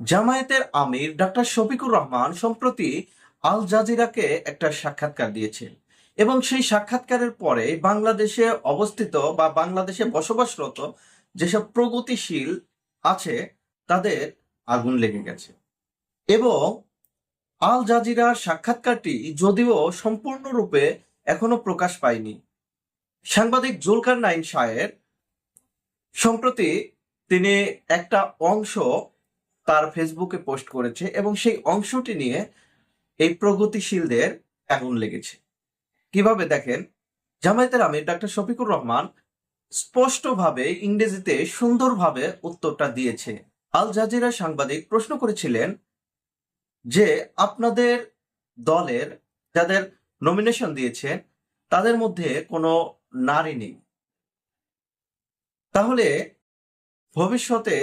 জামায়াতের আমির ডাক্তার শফিকুর রহমান সম্প্রতি আল জাজিরাকে একটা সাক্ষাৎকার দিয়েছেন এবং সেই সাক্ষাৎকারের পরে বাংলাদেশে অবস্থিত বা বাংলাদেশে বসবাসরত যেসব প্রগতিশীল আছে, তাদের আগুন লেগে গেছে। এবং আল জাজিরার সাক্ষাৎকারটি যদিও সম্পূর্ণরূপে এখনও প্রকাশ পায়নি। সাংবাদিক জুলকার নাইন শায়ের সম্প্রতি তিনি একটা অংশ ফেসবুকে পোস্ট করেছে এবং সেই অংশটি নিয়ে এই প্রগতিশীলদের আগুন লেগেছে। কীভাবে দেখেন? জামায়াতের আমির ডাক্তার শফিকুর রহমান স্পষ্টভাবে ইংরেজিতে সুন্দরভাবে উত্তরটা দিয়েছে। আল জাজিরা সাংবাদিক প্রশ্ন করেছিলেন যে, আপনাদের দলের যাদের নমিনেশন দিয়েছে তাদের মধ্যে কোনো নারী নেই। তাহলে ভবিষ্যতে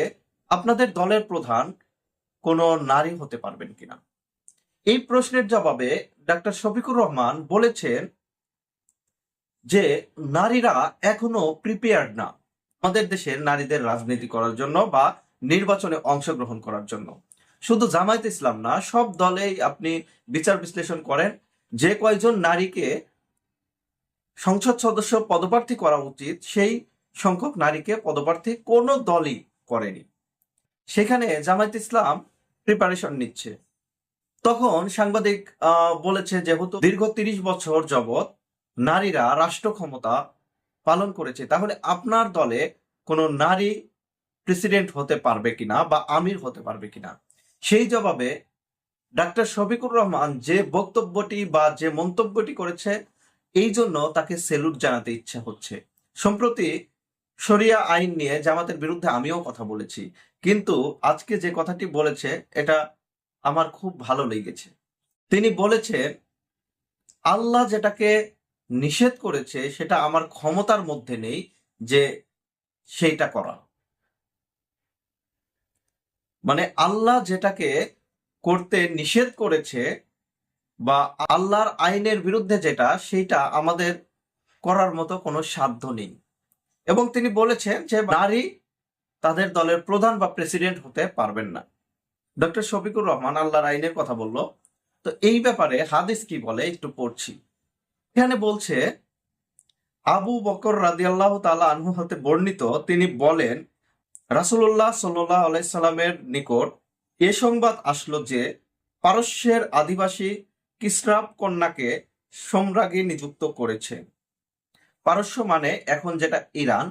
আপনাদের দলের প্রধান কোনো নারী হতে পারবেন কিনা? এই প্রশ্নের জবাবে ডাক্তার শফিকুর রহমান বলেছেন যে, নারীরা এখনও প্রিপেয়ার্ড না আমাদের দেশের নারীদের রাজনীতি করার জন্য বা নির্বাচনে অংশগ্রহণ করার জন্য। শুধু জামায়াত ইসলাম না, সব দলেই আপনি বিচার বিশ্লেষণ করেন, যে কয়জন নারীকে সংসদ সদস্য পদপ্রার্থী করা উচিত, সেই সংখ্যক নারীকে পদপ্রার্থী কোনো দলই করেনি। সেখানে জামায়াত ইসলাম প্রিপারেশন নিচ্ছে। তখন সাংবাদিক বলেছে যেহেতু দীর্ঘ তিরিশ বছর যাবৎ নারীরা রাষ্ট্র ক্ষমতা পালন করেছে, তাহলে আপনার দলে কোনো নারী প্রেসিডেন্ট হতে পারবে কিনা বা আমির হতে পারবে কিনা? সেই জবাবে ডাক্তার শফিকুর রহমান যে বক্তব্যটি বা যে মন্তব্যটি করেছে, এই জন্য তাকে সেলুট জানাতে ইচ্ছে হচ্ছে। সম্প্রতি শরিয়া আইন নিয়ে জামাতের বিরুদ্ধে আমিও কথা বলেছি। কিন্তু আজকে যে কথাটি বলেছে, এটা আমার খুব ভালো লেগেছে। তিনি বলেছেন, আল্লাহ যেটাকে নিষেধ করেছে, সেটা আমার ক্ষমতার মধ্যে নেই যে সেইটা করা। মানে আল্লাহ যেটাকে করতে নিষেধ করেছে বা আল্লাহর আইনের বিরুদ্ধে যেটা, সেইটা আমাদের করার মতো কোনো সাধ্য নেই। এবং তিনি বলেছেন যে নারী তাদের দলের প্রধান বা প্রেসিডেন্ট হতে পারবেন না। ডক্টর শফিকুর রহমান আল্লাহর আইনের কথা বলল, তো এই ব্যাপারে হাদিস কি বলে? একটু পড়ছি। এখানে বলছে, আবু বকর রাদিয়াল্লাহ তাআলা আনহু হতে বর্ণিত, তিনি বলেন, রাসূলুল্লাহ সাল্লাহ আলাইসাল্লামের নিকট এ সংবাদ আসলো যে পারস্যের আদিবাসী কিসরাব কন্যাকে সম্রাজ্ঞী নিযুক্ত করেছে। পারস্য মানে এখন যেটা ইরান।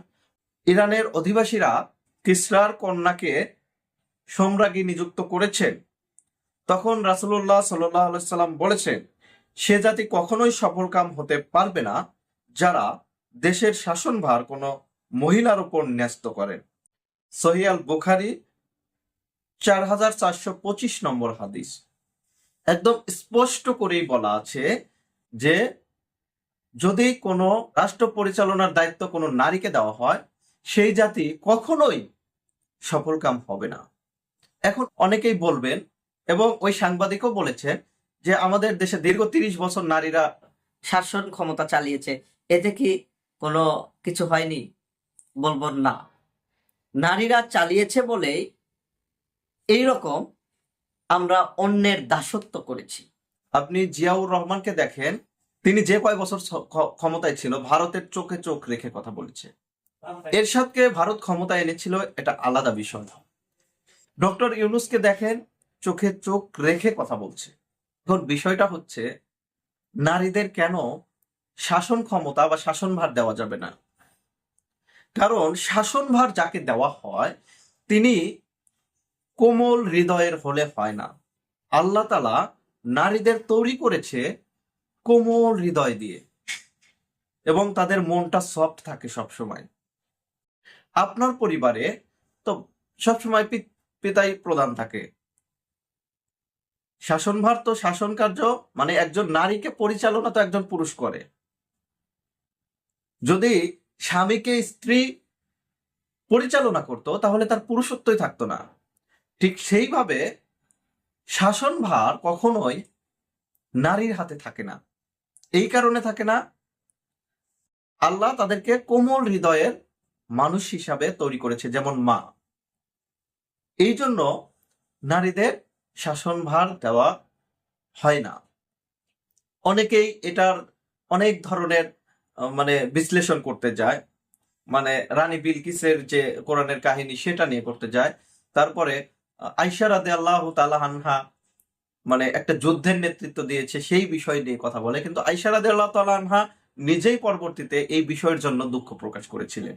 ইরানের অধিবাসীরা কিসরার কন্যাকে সম্রাজ্ঞী নিযুক্ত করেছেন। তখন রাসুল্লাহ সাল্লাহ আলাইসাল্লাম বলেছেন, সে জাতি কখনোই সফলকাম হতে পারবে না যারা দেশের শাসনভার কোনো মহিলার উপর ন্যস্ত করেন সহিয়াল বুখারি, চার হাজার চারশো পঁচিশ নম্বর হাদিস। একদম স্পষ্ট করেই বলা আছে যে যদি কোনো রাষ্ট্র পরিচালনার দায়িত্ব কোনো নারীকে দেওয়া হয়, সেই জাতি কখনোই সফলকাম হবে না। এখন অনেকেই বলবেন, এবং ওই সাংবাদিকও বলেছেন যে আমাদের দেশে দীর্ঘ তিরিশ বছর নারীরা শাসন ক্ষমতা চালিয়েছে। এতে কি কোনো কিছু হয়নি? বলব না। নারীরা চালিয়েছে বলেই এইরকম আমরা অন্যের দাসত্ব করেছি। আপনি জিয়াউর রহমানকে দেখেন তিনি যে কয় বছর ক্ষমতায় ছিল, ভারতের চোখে চোখ রেখে কথা বলেছে। এরশাদকে ভারত ক্ষমতায় এনেছিল এটা আলাদা বিষয়। ডক্টর ইউনুসকে দেখেন, চোখে চোখ রেখে কথা বলছে। এখন বিষয়টা হচ্ছে, নারীদের কেন শাসন ক্ষমতা বা শাসনভার দেওয়া যাবে না? কারণ শাসনভার যাকে দেওয়া হয়, তিনি কোমল হৃদয়ের হলে হয় না। আল্লাহ তালা নারীদের তৈরি করেছে কোমল হৃদয় দিয়ে। এবং তাদের মনটা সফট থাকে সব সময় আপনার পরিবারে তো সবসময় পিতাই প্রধান থাকে। শাসনভার তো শাসন কার্য মানে একজন নারীকে পরিচালনা তো একজন পুরুষ করে। যদি স্বামীকে স্ত্রী পরিচালনা করতো, তাহলে তার পুরুষত্বই থাকতো না। ঠিক সেইভাবে শাসনভার কখনোই নারীর হাতে থাকে না। এই কারণে থাকে না আল্লাহ তাদেরকে কোমল হৃদয়ের মানুষ হিসাবে তৈরি করেছে যেমন মা। এই জন্য নারীদের শাসনভার দেওয়া হয় না। অনেকেই এটার অনেক ধরনের মানে বিশ্লেষণ করতে যায়। মানে রানী বিলকিসের যে কোরআনের কাহিনী সেটা নিয়ে করতে যায়। তারপরে আহ, আইসা রাদে আল্লাহ আনহা মানে একটা যুদ্ধের নেতৃত্ব দিয়েছে, সেই বিষয় নিয়ে কথা বলে। কিন্তু আইসা রাদে আনহা নিজেই পরবর্তীতে এই বিষয়ের জন্য দুঃখ প্রকাশ করেছিলেন।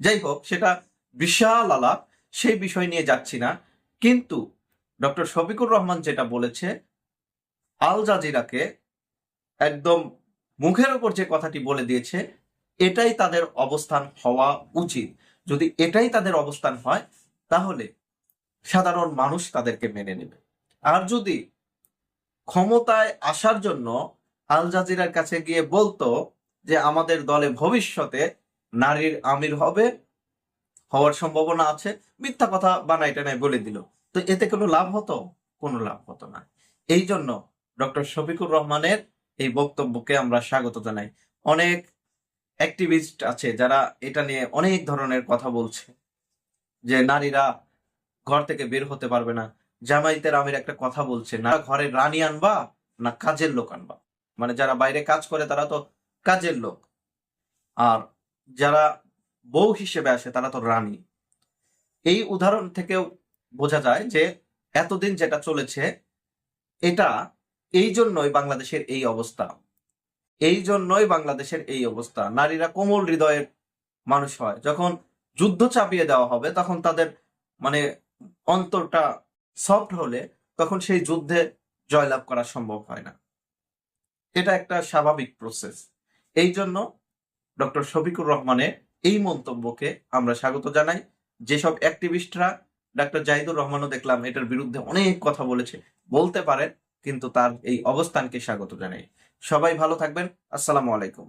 যাই হোক, সেটা বিশাল আলাপ, সেই বিষয় নিয়ে যাচ্ছি না। কিন্তু ডক্টর শফিকুর রহমান যেটা বলেছে, আল জাজিরাকে একদম মুখের ওপর যে কথাটি বলে দিয়েছে, এটাই তাদের অবস্থান হওয়া উচিত। যদি এটাই তাদের অবস্থান হয়, তাহলে সাধারণ মানুষ তাদেরকে মেনে নেবে। আর যদি ক্ষমতায় আসার জন্য আল জাজিরার কাছে গিয়ে বলতো যে আমাদের দলে ভবিষ্যতে নারীর আমির হবে, হওয়ার সম্ভাবনা আছে, মিথ্যা কথা বানাই টানাই বলে দিল। তো এতে কোনো লাভ হতো? কোনো লাভ হতো না। এই জন্য ডক্টর শফিকুর রহমানের এই বক্তব্যকে আমরা স্বাগত জানাই। অনেক অ্যাক্টিভিস্ট আছে যারা এটা নিয়ে অনেক ধরনের কথা বলছে যে নারীরা ঘর থেকে বের হতে পারবে না। জামাইতের আমির একটা কথা বলছে, না ঘরে রানী আনবা, না কাজের লোক আনবা। মানে যারা বাইরে কাজ করে, তারা তো কাজের লোক। আর যারা বউ হিসেবে আসে, তারা তো রানী। এই উদাহরণ থেকেও বোঝা যায় যে, এতদিন যেটা চলেছে, এটা এই জন্যই বাংলাদেশের এই অবস্থা। এই জন্যই বাংলাদেশের এই অবস্থা। নারীরা কোমল হৃদয়ের মানুষ হয়। যখন যুদ্ধ চাপিয়ে দেওয়া হবে, তখন তাদের মানে অন্তরটা সফট হলে তখন সেই যুদ্ধে জয়লাভ করা সম্ভব হয় না। এটা একটা স্বাভাবিক প্রসেস এই জন্য ডক্টর শফিকুর রহমানের এই মন্তব্যকে আমরা স্বাগত জানাই। যেসব অ্যাক্টিভিস্টরা ডাক্তার জাহিদুর রহমানও দেখলাম এটার বিরুদ্ধে অনেক কথা বলেছে, বলতে পারেন, কিন্তু তার এই অবস্থানকে স্বাগত জানাই। সবাই ভালো থাকবেন। আসসালামু আলাইকুম।